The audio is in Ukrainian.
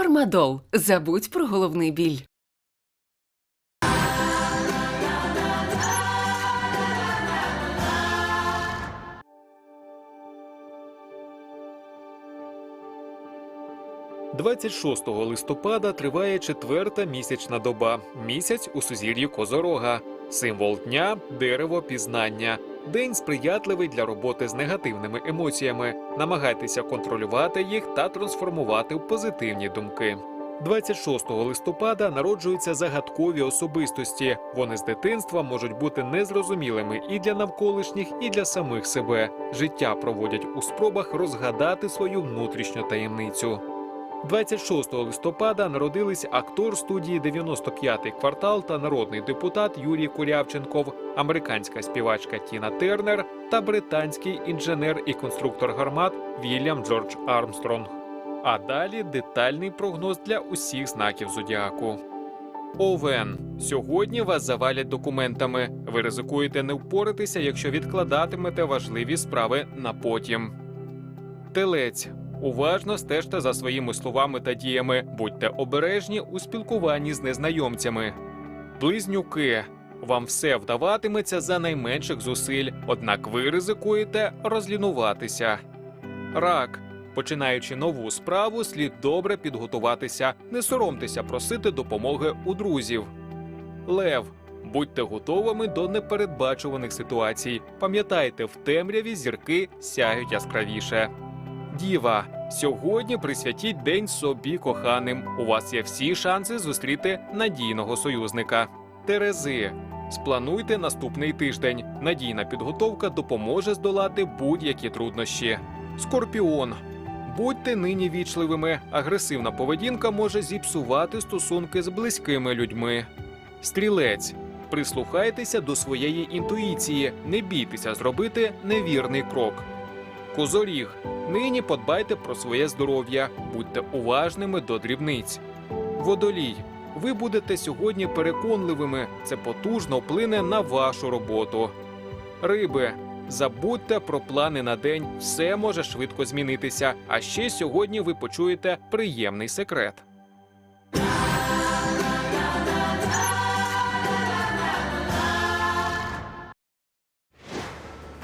Фармадол. Забудь про головний біль. – 26 листопада триває четверта місячна доба. Місяць у сузір'ї Козорога. Символ дня дерево пізнання. День сприятливий для роботи з негативними емоціями. Намагайтеся контролювати їх та трансформувати в позитивні думки. 26 листопада народжуються загадкові особистості. Вони з дитинства можуть бути незрозумілими і для навколишніх, і для самих себе. Життя проводять у спробах розгадати свою внутрішню таємницю. 26 листопада народились актор студії «95-й квартал та народний депутат Юрій Курявченков, американська співачка Тіна Тернер та британський інженер і конструктор гармат Вільям Джордж Армстронг. А далі детальний прогноз для усіх знаків зодіаку. Овен. Сьогодні вас завалять документами. Ви ризикуєте не впоратися, якщо відкладатимете важливі справи на потім. Телець. Уважно стежте за своїми словами та діями. Будьте обережні у спілкуванні з незнайомцями. Близнюки. Вам все вдаватиметься за найменших зусиль, однак ви ризикуєте розлінуватися. Рак. Починаючи нову справу, слід добре підготуватися, не соромтеся просити допомоги у друзів. Лев. Будьте готовими до непередбачуваних ситуацій. Пам'ятайте, в темряві зірки сяють яскравіше. Діва, сьогодні присвятіть день собі коханим. У вас є всі шанси зустріти надійного союзника. Терези. Сплануйте наступний тиждень. Надійна підготовка допоможе здолати будь-які труднощі. Скорпіон. Будьте нині вічливими. Агресивна поведінка може зіпсувати стосунки з близькими людьми. Стрілець. Прислухайтеся до своєї інтуїції, не бійтеся зробити невірний крок. Козоріг. Нині подбайте про своє здоров'я, будьте уважними до дрібниць. Водолій. Ви будете сьогодні переконливими. Це потужно вплине на вашу роботу. Риби. Забудьте про плани на день, все може швидко змінитися. А ще сьогодні ви почуєте приємний секрет.